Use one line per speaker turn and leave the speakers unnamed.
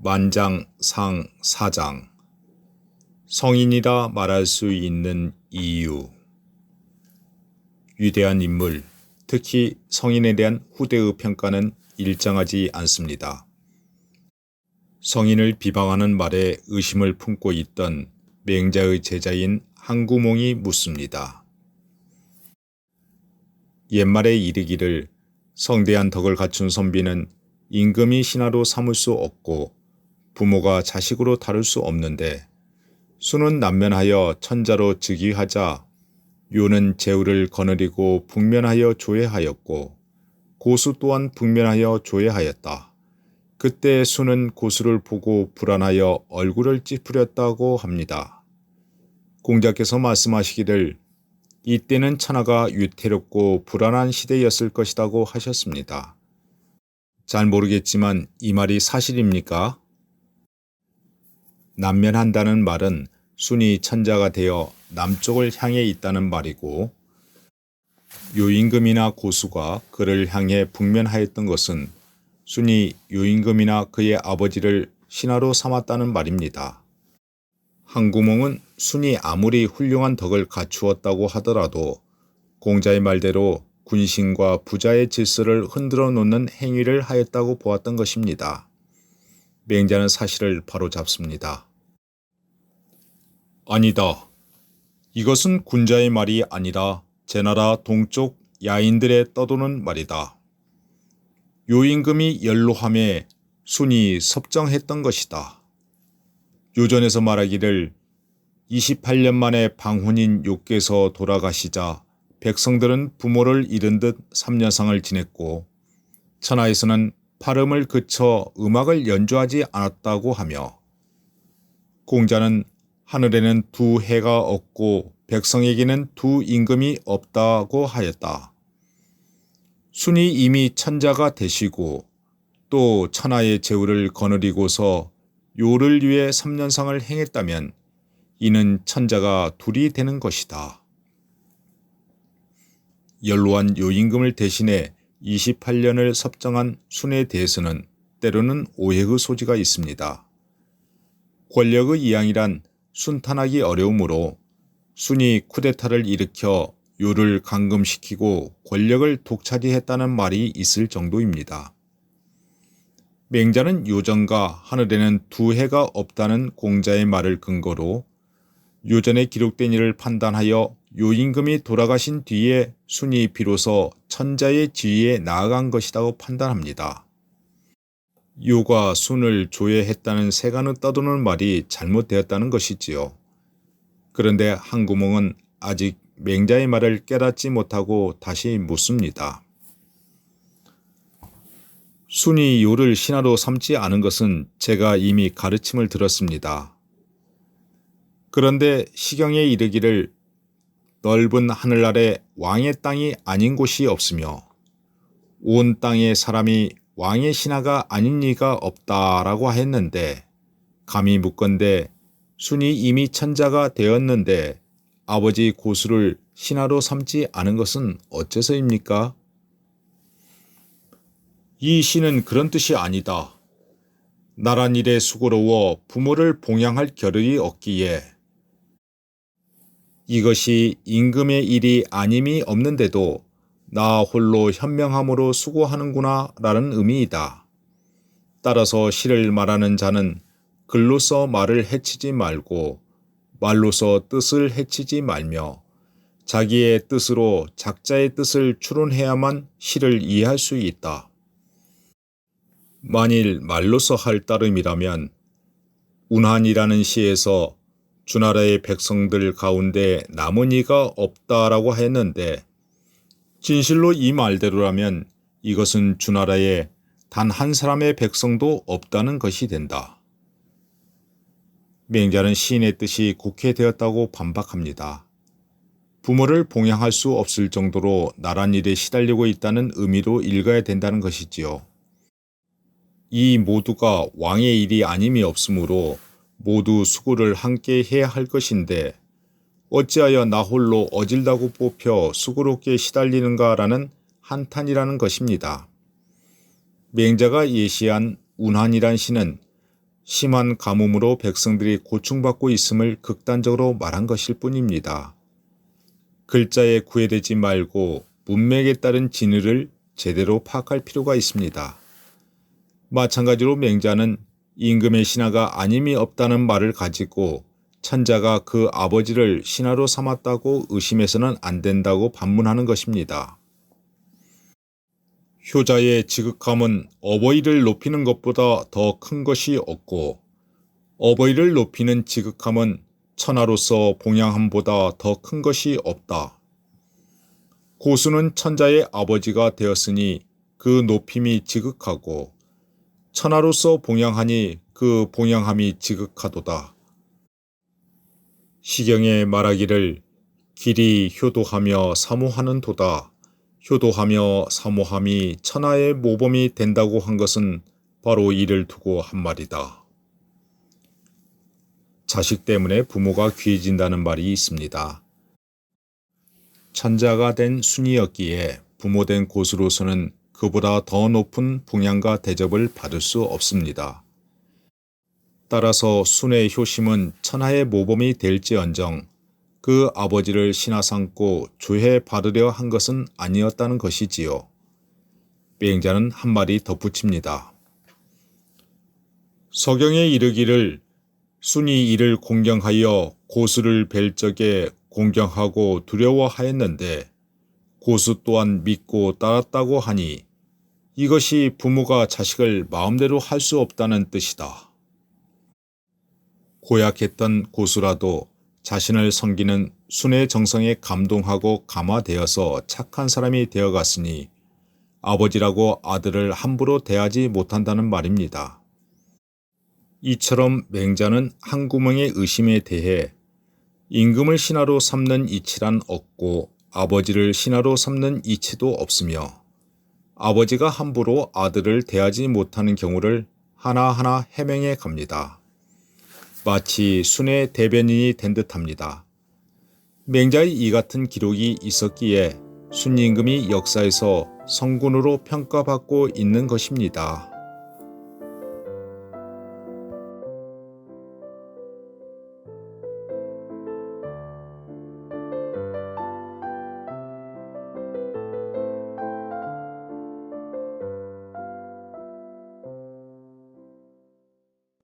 만장 상 사장 성인이라 말할 수 있는 이유 위대한 인물, 특히 성인에 대한 후대의 평가는 일정하지 않습니다. 성인을 비방하는 말에 의심을 품고 있던 맹자의 제자인 한구몽이 묻습니다. 옛말에 이르기를 성대한 덕을 갖춘 선비는 임금이 신하로 삼을 수 없고 부모가 자식으로 다룰 수 없는데 수는 남면하여 천자로 즉위하자 요는 제후를 거느리고 북면하여 조회하였고 고수 또한 북면하여 조회하였다. 그때 수는 고수를 보고 불안하여 얼굴을 찌푸렸다고 합니다. 공자께서 말씀하시기를 이때는 천하가 위태롭고 불안한 시대였을 것이라고 하셨습니다. 잘 모르겠지만 이 말이 사실입니까? 남면한다는 말은 순이 천자가 되어 남쪽을 향해 있다는 말이고 요임금이나 고수가 그를 향해 북면하였던 것은 순이 요임금이나 그의 아버지를 신하로 삼았다는 말입니다. 한구몽은 순이 아무리 훌륭한 덕을 갖추었다고 하더라도 공자의 말대로 군신과 부자의 질서를 흔들어 놓는 행위를 하였다고 보았던 것입니다. 맹자는 사실을 바로 잡습니다. 아니다. 이것은 군자의 말이 아니라 제나라 동쪽 야인들의 떠도는 말이다. 요임금이 연로함에 순이 섭정했던 것이다. 요전에서 말하기를 28년 만에 방훈인 욕께서 돌아가시자 백성들은 부모를 잃은 듯 3년상을 지냈고 천하에서는 발음을 그쳐 음악을 연주하지 않았다고 하며 공자는 하늘에는 두 해가 없고 백성에게는 두 임금이 없다고 하였다. 순이 이미 천자가 되시고 또 천하의 제후를 거느리고서 요를 위해 3년상을 행했다면 이는 천자가 둘이 되는 것이다. 연로한 요임금을 대신해 28년을 섭정한 순에 대해서는 때로는 오해의 소지가 있습니다. 권력의 이양이란 순탄하기 어려우므로 순이 쿠데타를 일으켜 요를 감금시키고 권력을 독차지했다는 말이 있을 정도입니다. 맹자는 요전과 하늘에는 두 해가 없다는 공자의 말을 근거로 요전에 기록된 일을 판단하여 요임금이 돌아가신 뒤에 순이 비로소 천자의 지위에 나아간 것이라고 판단합니다. 요가 순을 조회했다는 세간을 떠도는 말이 잘못되었다는 것이지요. 그런데 한구몽은 아직 맹자의 말을 깨닫지 못하고 다시 묻습니다. 순이 요를 신하로 삼지 않은 것은 제가 이미 가르침을 들었습니다. 그런데 시경에 이르기를 넓은 하늘 아래 왕의 땅이 아닌 곳이 없으며 온 땅의 사람이 왕의 신하가 아닌 이가 없다라고 했는데 감히 묻건대 순이 이미 천자가 되었는데 아버지 고수를 신하로 삼지 않은 것은 어째서입니까? 이 시는 그런 뜻이 아니다. 나란 일에 수고로워 부모를 봉양할 겨를이 없기에 이것이 임금의 일이 아님이 없는데도 나 홀로 현명함으로 수고하는구나 라는 의미이다. 따라서 시를 말하는 자는 글로써 말을 해치지 말고 말로써 뜻을 해치지 말며 자기의 뜻으로 작자의 뜻을 추론해야만 시를 이해할 수 있다. 만일 말로서 할 따름이라면 운한이라는 시에서 주나라의 백성들 가운데 남은 이가 없다라고 했는데 진실로 이 말대로라면 이것은 주나라에 단 한 사람의 백성도 없다는 것이 된다. 맹자는 시인의 뜻이 국회되었다고 반박합니다. 부모를 봉양할 수 없을 정도로 나란 일에 시달리고 있다는 의미로 읽어야 된다는 것이지요. 이 모두가 왕의 일이 아님이 없으므로 모두 수고를 함께 해야 할 것인데 어찌하여 나 홀로 어질다고 뽑혀 수고롭게 시달리는가라는 한탄이라는 것입니다. 맹자가 예시한 운한이란 시는 심한 가뭄으로 백성들이 고충받고 있음을 극단적으로 말한 것일 뿐입니다. 글자에 구애되지 말고 문맥에 따른 진의를 제대로 파악할 필요가 있습니다. 마찬가지로 맹자는 임금의 신하가 아님이 없다는 말을 가지고 천자가 그 아버지를 신하로 삼았다고 의심해서는 안 된다고 반문하는 것입니다. 효자의 지극함은 어버이를 높이는 것보다 더 큰 것이 없고 어버이를 높이는 지극함은 천하로서 봉양함보다 더 큰 것이 없다. 고수는 천자의 아버지가 되었으니 그 높임이 지극하고 천하로서 봉양하니 그 봉양함이 지극하도다. 시경에 말하기를 길이 효도하며 사모하는 도다. 효도하며 사모함이 천하의 모범이 된다고 한 것은 바로 이를 두고 한 말이다. 자식 때문에 부모가 귀해진다는 말이 있습니다. 천자가 된 순이었기에 부모된 고수로서는 그보다 더 높은 봉양과 대접을 받을 수 없습니다. 따라서 순의 효심은 천하의 모범이 될지언정 그 아버지를 신하 삼고 조해 받으려 한 것은 아니었다는 것이지요. 비행자는 한 마디 덧붙입니다. 서경에 이르기를 순이 이를 공경하여 고수를 뵐 적에 공경하고 두려워하였는데 고수 또한 믿고 따랐다고 하니 이것이 부모가 자식을 마음대로 할 수 없다는 뜻이다. 고약했던 고수라도 자신을 섬기는 순의 정성에 감동하고 감화되어서 착한 사람이 되어갔으니 아버지라고 아들을 함부로 대하지 못한다는 말입니다. 이처럼 맹자는 한 구멍의 의심에 대해 임금을 신하로 삼는 이치란 없고 아버지를 신하로 삼는 이치도 없으며 아버지가 함부로 아들을 대하지 못하는 경우를 하나하나 해명해 갑니다. 마치 순의 대변인이 된 듯합니다. 맹자의 이 같은 기록이 있었기에 순임금이 역사에서 성군으로 평가받고 있는 것입니다.